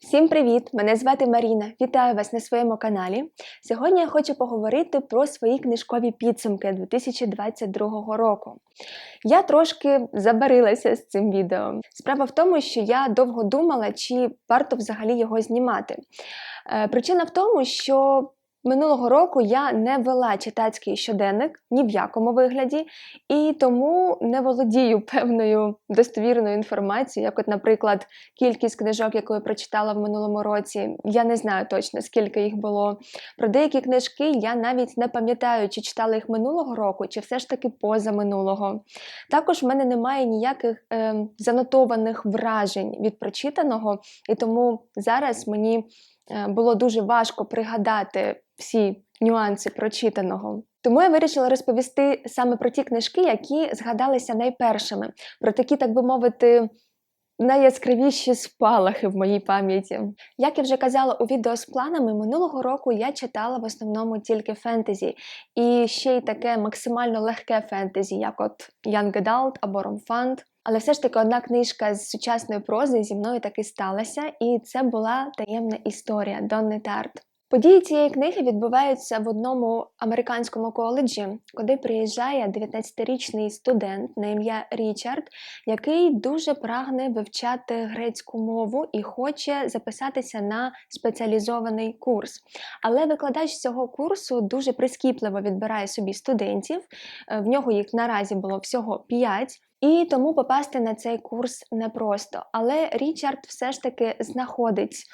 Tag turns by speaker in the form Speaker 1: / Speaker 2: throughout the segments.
Speaker 1: Всім привіт! Мене звати Маріна. Вітаю вас на своєму каналі. Сьогодні я хочу поговорити про свої книжкові підсумки 2022 року. Я трошки забарилася з цим відео. Справа в тому, що я довго думала, чи варто взагалі його знімати. Е, Причина в тому, що Минулого року я не вела читацький щоденник ні в якому вигляді, і тому не володію певною достовірною інформацією, як, от, наприклад, кількість книжок, яку я прочитала в минулому році. Я не знаю точно, скільки їх було. Про деякі книжки я навіть не пам'ятаю, чи читала їх минулого року, чи все ж таки поза минулого. Також в мене немає ніяких е, занотованих вражень від прочитаного, і тому зараз мені було дуже важко пригадати всі нюанси прочитаного. Тому я вирішила розповісти саме про ті книжки, які згадалися найпершими, про такі, так би мовити, найяскравіші спалахи в моїй пам'яті. Як я вже казала у відео з планами, минулого року я читала в основному тільки фентезі, і ще й таке максимально легке фентезі, як от Young Adult або Ромфанд. Але все ж таки одна книжка з сучасної прози зі мною таки сталася, і це була таємна історія Донни Тарт. Події цієї книги відбуваються в одному американському коледжі, куди приїжджає 19-річний студент на ім'я Річард, який дуже прагне вивчати грецьку мову і хоче записатися на спеціалізований курс. Але викладач цього курсу дуже прискіпливо відбирає собі студентів. В нього їх наразі було всього 5. І тому попасти на цей курс непросто. Але Річард все ж таки знаходить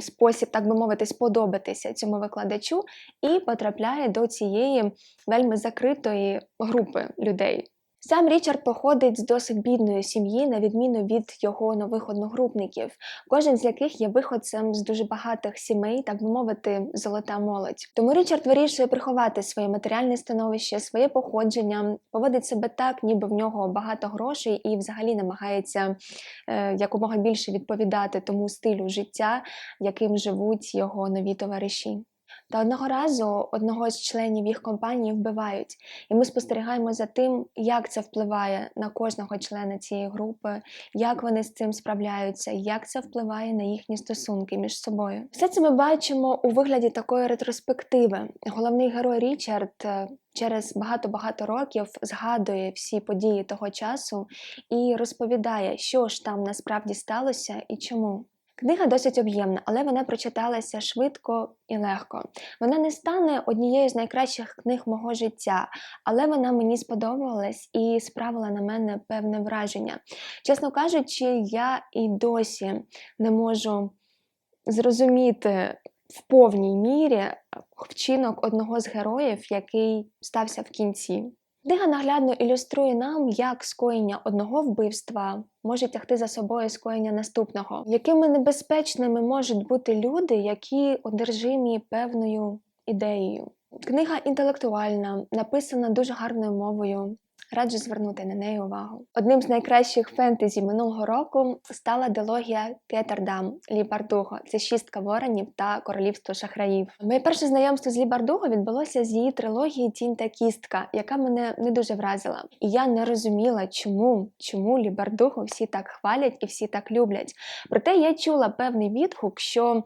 Speaker 1: спосіб, так би мовити, сподобатися цьому викладачу і потрапляє до цієї вельми закритої групи людей. Сам Річард походить з досить бідної сім'ї, на відміну від його нових одногрупників, кожен з яких є виходцем з дуже багатих сімей, так би мовити, золота молодь. Тому Річард вирішує приховати своє матеріальне становище, своє походження, поводить себе так, ніби в нього багато грошей, і взагалі намагається е, якомога більше відповідати тому стилю життя, яким живуть його нові товариші. Та одного разу одного з членів їх компанії вбивають, і ми спостерігаємо за тим, як це впливає на кожного члена цієї групи, як вони з цим справляються, як це впливає на їхні стосунки між собою. Все це ми бачимо у вигляді такої ретроспективи. Головний герой Річард. е, Через багато-багато років згадує всі події того часу і розповідає, що ж там насправді сталося і чому. Книга досить об'ємна, але вона прочиталася швидко і легко. Вона не стане однією з найкращих книг мого життя, але вона мені сподобалась і справила на мене певне враження. Чесно кажучи, я і досі не можу зрозуміти в повній мірі вчинок одного з героїв, який стався в кінці. Книга наглядно ілюструє нам, як скоєння одного вбивства може тягти за собою скоєння наступного, якими небезпечними можуть бути люди, які одержимі певною ідеєю. Книга інтелектуальна, написана дуже гарною мовою. Раджу звернути на неї увагу. Одним з найкращих фентезі минулого року стала дилогія Кеттердам Лі Бардуго. Це шістка воронів та королівство шахраїв. Моє перше знайомство з Лі Бардуго відбулося з її трилогії Тінь та кістка, яка мене не дуже вразила. І я не розуміла, чому, чому Лі Бардуго всі так хвалять і всі так люблять. Проте я чула певний відгук, що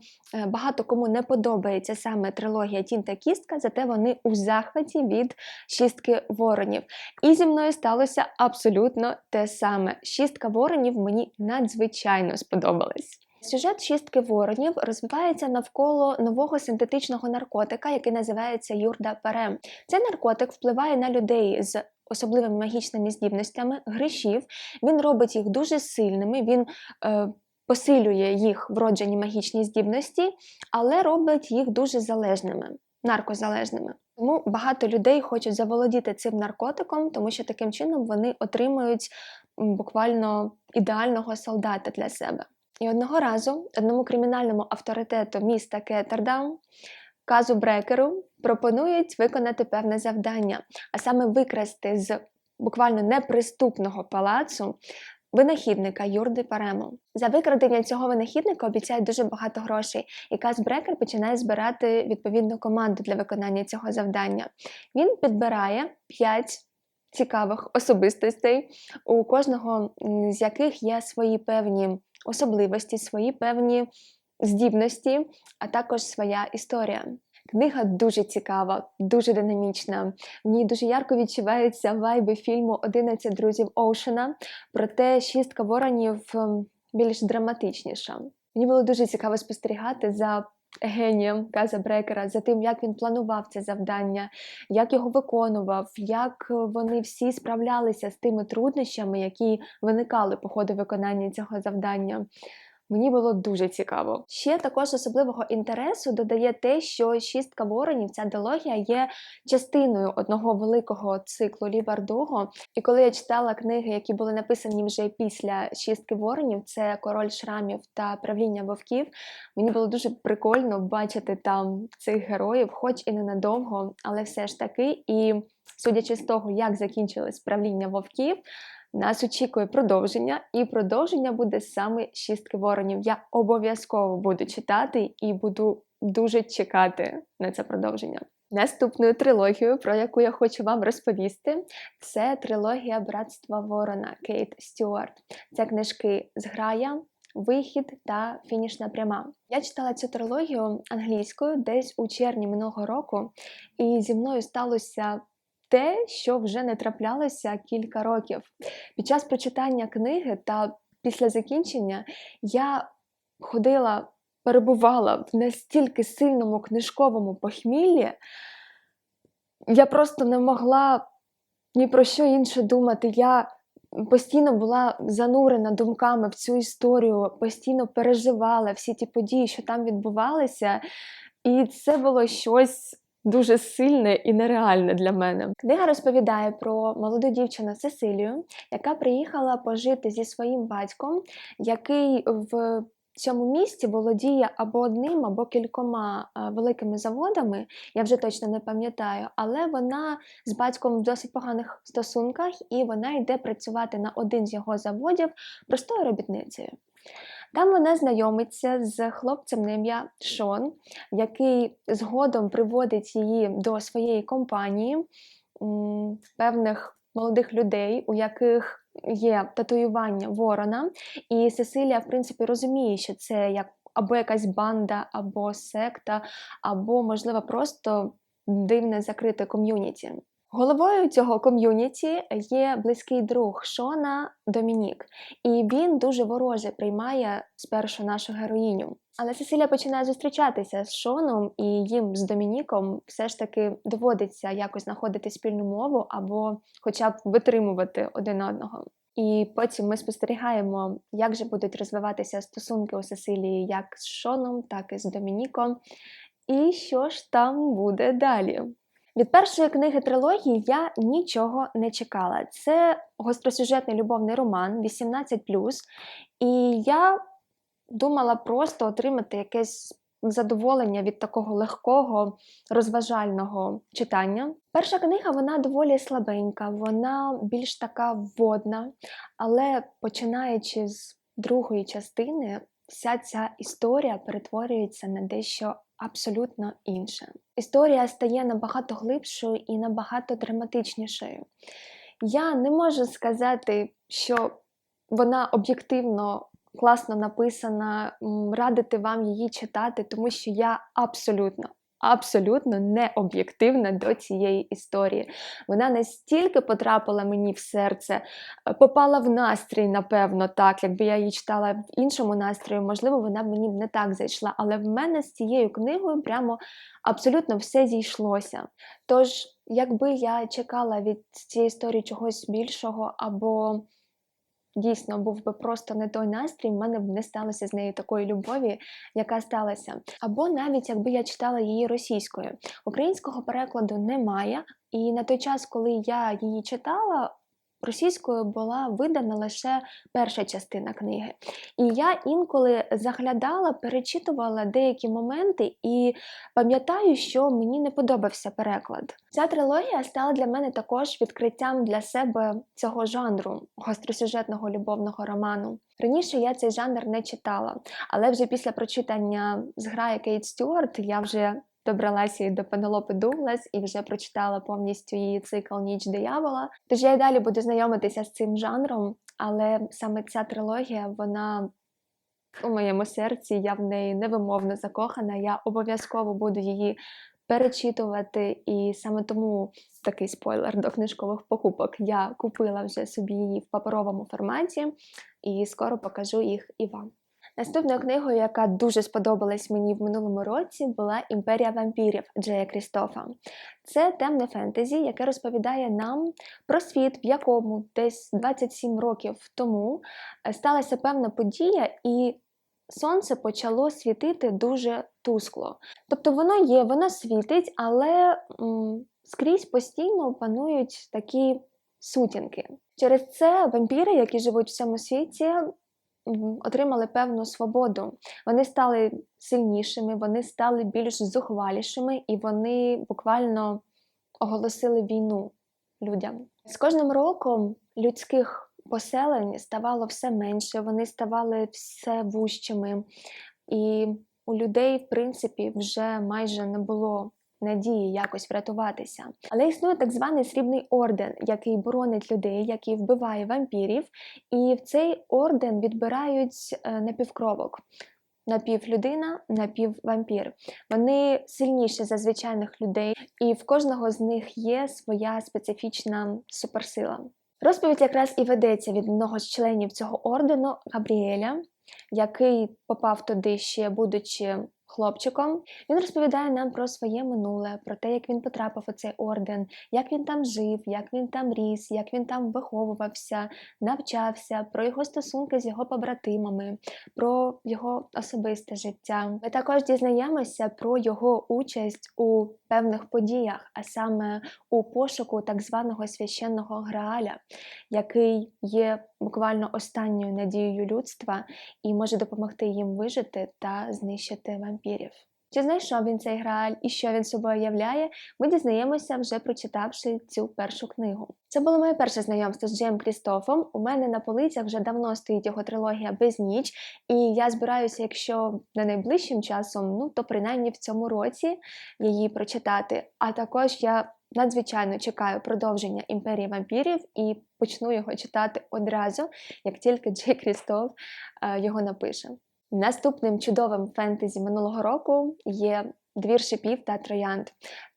Speaker 1: багато кому не подобається саме трилогія Тінь та кістка, зате вони у захваті від шістки воронів. І зі мною сталося абсолютно те саме. Шістка воронів мені надзвичайно сподобалась. Сюжет шістки воронів розвивається навколо нового синтетичного наркотика, який називається Юрда Парем. Цей наркотик впливає на людей з особливими магічними здібностями, гришів. Він робить їх дуже сильними. Він е, посилює їх вроджені магічні здібності, але робить їх дуже залежними, наркозалежними. Тому багато людей хочуть заволодіти цим наркотиком, тому що таким чином вони отримують буквально ідеального солдата для себе. І одного разу одному кримінальному авторитету міста Кеттердаун, Казу Брекеру, пропонують виконати певне завдання, а саме викрасти з буквально неприступного палацу винахідника Юрди Паремо. За викрадення цього винахідника обіцяють дуже багато грошей, і Каз Брекер починає збирати відповідну команду для виконання цього завдання. Він підбирає 5 цікавих особистостей, у кожного з яких є свої певні особливості, свої певні здібності, а також своя історія. Книга дуже цікава, дуже динамічна. В ній дуже ярко відчуваються вайби фільму «11 друзів Оушена, проте шістка воронів ем, більш драматичніша. Мені було дуже цікаво спостерігати за генієм Каза Брекера, за тим, як він планував це завдання, як його виконував, як вони всі справлялися з тими труднощами, які виникали по ходу виконання цього завдання. Мені було дуже цікаво. Ще також особливого інтересу додає те, що шістка воронів, ця дилогія є частиною одного великого циклу Лі Бардуго. І коли я читала книги, які були написані вже після шістки воронів, це Король шрамів та правління вовків. Мені було дуже прикольно бачити там цих героїв, хоч і ненадовго, але все ж таки. І судячи з того, як закінчилось правління вовків. Нас очікує продовження, і продовження буде саме шістки воронів. Я обов'язково буду читати і буду дуже чекати на це продовження. Наступною трилогією, про яку я хочу вам розповісти, це трилогія Братства Ворона Кейт Стюарт. Це книжки Зграя, Вихід та Фінішна пряма. Я читала цю трилогію англійською десь у червні минулого року, і зі мною сталося те, що вже не траплялося кілька років. Під час прочитання книги та після закінчення я ходила, перебувала в настільки сильному книжковому похміллі, я просто не могла ні про що інше думати. Я постійно була занурена думками в цю історію, постійно переживала всі ті події, що там відбувалися, і це було щось дуже сильне і нереальне для мене. Книга розповідає про молоду дівчину Сесилію, яка приїхала пожити зі своїм батьком, який в цьому місті володіє або одним, або кількома великими заводами, я вже точно не пам'ятаю, але вона з батьком в досить поганих стосунках, і вона йде працювати на один з його заводів простою робітницею. Там вона знайомиться з хлопцем на ім'я Шон, який згодом приводить її до своєї компанії певних молодих людей, у яких є татуювання ворона. І Сесилія, в принципі, розуміє, що це як або якась банда, або секта, або, можливо, просто дивне закрите ком'юніті. Головою цього ком'юніті є близький друг Шона Домінік, і він дуже вороже приймає спершу нашу героїню. Але Сесилія починає зустрічатися з Шоном, і їм з Домініком все ж таки доводиться якось знаходити спільну мову або хоча б витримувати один одного. І потім ми спостерігаємо, як же будуть розвиватися стосунки у Сесилії як з Шоном, так і з Домініком. І що ж там буде далі? Від першої книги трилогії я нічого не чекала. Це гостросюжетний любовний роман 18. І я думала просто отримати якесь задоволення від такого легкого, розважального читання. Перша книга вона доволі слабенька, вона більш така вводна, але починаючи з другої частини, вся ця історія перетворюється на дещо абсолютно інше. Історія стає набагато глибшою і набагато драматичнішою. Я не можу сказати, що вона об'єктивно класно написана, радити вам її читати, тому що я абсолютно абсолютно не об'єктивна до цієї історії. Вона настільки потрапила мені в серце, е, попала в настрій, напевно, так. Якби я її читала в іншому настрої, можливо, вона б мені не так зайшла. Але в мене з цією книгою прямо абсолютно все зійшлося. Тож, якби я чекала від цієї історії чогось більшого або дійсно був би просто не той настрій, в мене б не сталося з нею такої любові, яка сталася. Або навіть якби я читала її російською. Українського перекладу немає, і на той час, коли я її читала, російською була видана лише перша частина книги. І я інколи заглядала, перечитувала деякі моменти і пам'ятаю, що мені не подобався переклад. Ця трилогія стала для мене також відкриттям для себе цього жанру гостросюжетного любовного роману. Раніше я цей жанр не читала, але вже після прочитання зграє Кейт Стюарт я вже добралася і до Пенелопи Дуглас і вже прочитала повністю її цикл Ніч диявола. Тож я й далі буду знайомитися з цим жанром, але саме ця трилогія вона У моєму серці я в неї невимовно закохана. Я обов'язково буду її перечитувати, і саме тому такий спойлер до книжкових покупок. Я купила вже собі її в паперовому форматі і скоро покажу їх і вам. Наступною книгою, яка дуже сподобалась мені в минулому році, була Імперія вампірів Джея Крістофа. Це темне фентезі, яке розповідає нам про світ, в якому десь 27 років тому е, сталася певна подія, і сонце почало світити дуже тускло. Тобто воно є, воно світить, але м, скрізь постійно панують такі сутінки. Через це вампіри, які живуть в цьому світі, отримали певну свободу. Вони стали сильнішими, вони стали більш зухвалішими, і вони буквально оголосили війну людям. З кожним роком людських поселень ставало все менше, вони ставали все вужчими, і у людей, в принципі, вже майже не було надії якось врятуватися. Але існує так званий срібний орден, який боронить людей, який вбиває вампірів, і в цей орден відбирають е, напівкровок. Напівлюдина, напіввампір. Вони сильніші за звичайних людей, і в кожного з них є своя специфічна суперсила. Розповідь якраз і ведеться від одного з членів цього ордену Габріеля, який попав туди ще будучи хлопчиком. Він розповідає нам про своє минуле, про те, як він потрапив у цей орден, як він там жив, як він там ріс, як він там виховувався, навчався, про його стосунки з його побратимами, про його особисте життя. Ми також дізнаємося про його участь у певних подіях, а саме у пошуку так званого священного Грааля, який є буквально останньою надією людства і може допомогти їм вижити та знищити вампірів. Чи знайшов він цей грааль і що він собою являє, ми дізнаємося, вже прочитавши цю першу книгу. Це було моє перше знайомство з Джеєм Крістофом. У мене на полицях вже давно стоїть його трилогія Безніч, і я збираюся, якщо не найближчим часом, ну то принаймні в цьому році її прочитати. А також я надзвичайно чекаю продовження імперії вампірів і почну його читати одразу, як тільки Джей Крістоф е, його напише. Наступним чудовим фентезі минулого року є Двір шипів та троянд.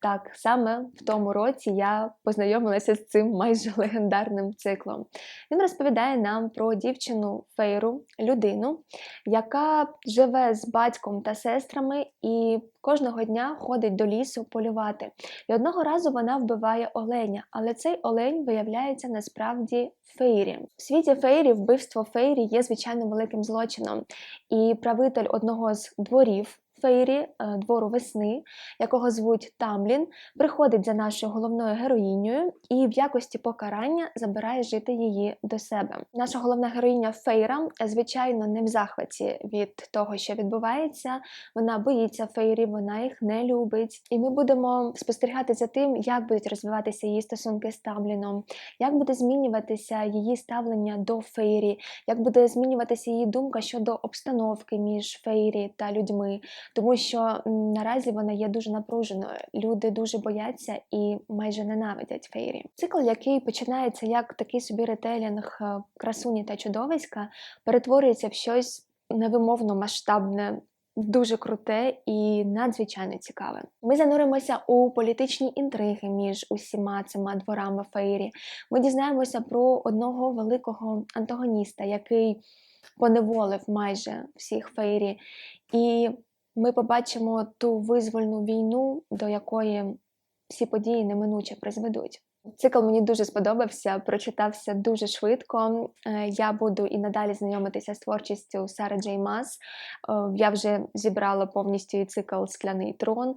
Speaker 1: Так, саме в тому році я познайомилася з цим майже легендарним циклом. Він розповідає нам про дівчину Фейру, людину, яка живе з батьком та сестрами і кожного дня ходить до лісу полювати. І одного разу вона вбиває оленя, але цей олень виявляється насправді фейрі. В світі фейрі вбивство фейрі є звичайно великим злочином. І правитель одного з дворів. Фейрі е, двору весни, якого звуть Тамлін, приходить за нашою головною героїнею і в якості покарання забирає жити її до себе. Наша головна героїня Фейра, звичайно, не в захваті від того, що відбувається. Вона боїться Фейрі, вона їх не любить. І ми будемо спостерігати за тим, як будуть розвиватися її стосунки з Тамліном, як буде змінюватися її ставлення до Фейрі, як буде змінюватися її думка щодо обстановки між Фейрі та людьми тому що наразі вона є дуже напруженою. Люди дуже бояться і майже ненавидять фейрі. Цикл, який починається як такий собі ретелінг е, красуні та чудовиська, перетворюється в щось невимовно масштабне. Дуже круте і надзвичайно цікаве. Ми зануримося у політичні інтриги між усіма цими дворами Фейрі. Ми дізнаємося про одного великого антагоніста, який поневолив майже всіх Фейрі. І ми побачимо ту визвольну війну, до якої всі події неминуче призведуть. Цикл мені дуже сподобався, прочитався дуже швидко. Е, я буду і надалі знайомитися з творчістю Сари Джей Мас. Е, я вже зібрала повністю цикл Скляний трон, е,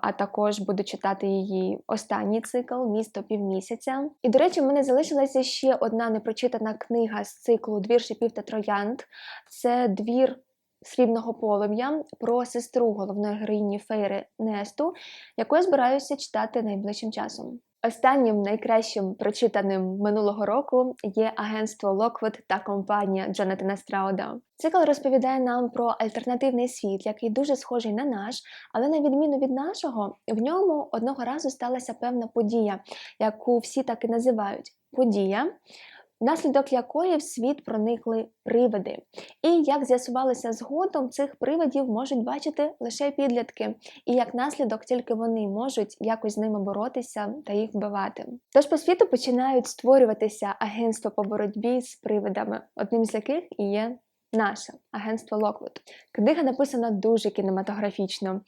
Speaker 1: а також буду читати її останній цикл Місто півмісяця. І, до речі, в мене залишилася ще одна непрочитана книга з циклу Двір шипів та троянд. Це двір срібного полум'я про сестру головної героїні Фейри Несту, яку я збираюся читати найближчим часом. Останнім найкращим прочитаним минулого року є агентство Локвуд та компанія Джонатана Страуда. Цикл розповідає нам про альтернативний світ, який дуже схожий на наш, але на відміну від нашого, в ньому одного разу сталася певна подія, яку всі так і називають подія внаслідок якої в світ проникли привиди. І як з'ясувалося згодом, цих привидів можуть бачити лише підлітки, і як наслідок тільки вони можуть якось з ними боротися та їх вбивати. Тож по світу починають створюватися агентства по боротьбі з привидами, одним з яких і є наше агентство Локвуд. Книга написана дуже кінематографічно.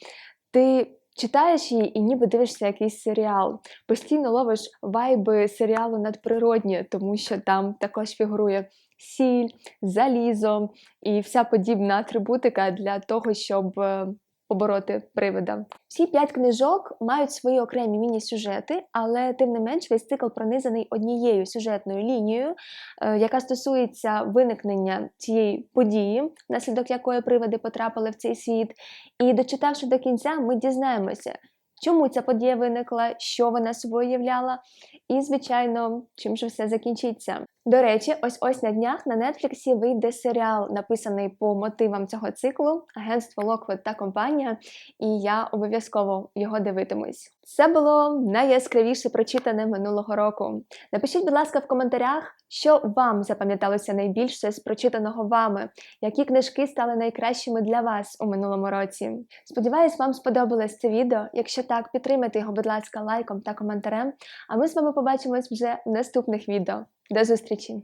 Speaker 1: Ти читаєш її і ніби дивишся якийсь серіал. Постійно ловиш вайби серіалу надприродні, тому що там також фігурує сіль, залізо і вся подібна атрибутика для того, щоб е, побороти привида. Всі п'ять книжок мають свої окремі міні-сюжети, але тим не менш весь цикл пронизаний однією сюжетною лінією, е, яка стосується виникнення цієї події, внаслідок якої привиди потрапили в цей світ. І дочитавши до кінця, ми дізнаємося, чому ця подія виникла, що вона собою являла, і, звичайно, чим же все закінчиться. До речі, ось ось на днях на Нетфліксі вийде серіал, написаний по мотивам цього циклу Агентство Локвуд та компанія, і я обов'язково його дивитимусь. Це було найяскравіше прочитане минулого року. Напишіть, будь ласка, в коментарях, що вам запам'яталося найбільше з прочитаного вами, які книжки стали найкращими для вас у минулому році. Сподіваюсь, вам сподобалось це відео. Якщо так, підтримайте його, будь ласка, лайком та коментарем. А ми з вами побачимось вже в наступних відео. До зустрічі!